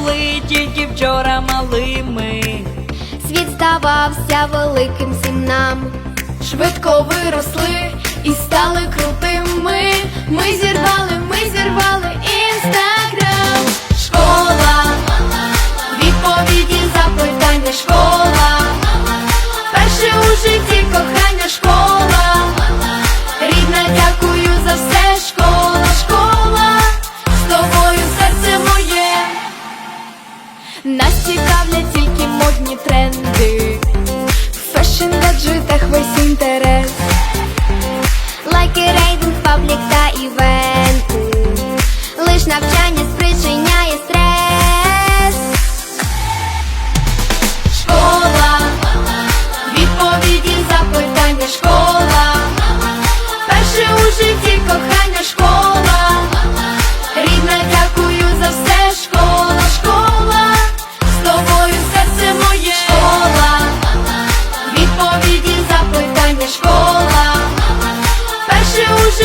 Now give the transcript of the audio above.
були тільки вчора малими. Світ здавався великим всім нам. Швидко виросли і стали крутими. Ми зірвали, ми зірвали інстаграм. Школа, відповіді запитань не школа. Нас цікавлять тільки модні тренди. Фешн гаджетах весь інтерес. Лайки, рейтинг, паблік та івенти. Лиш навчання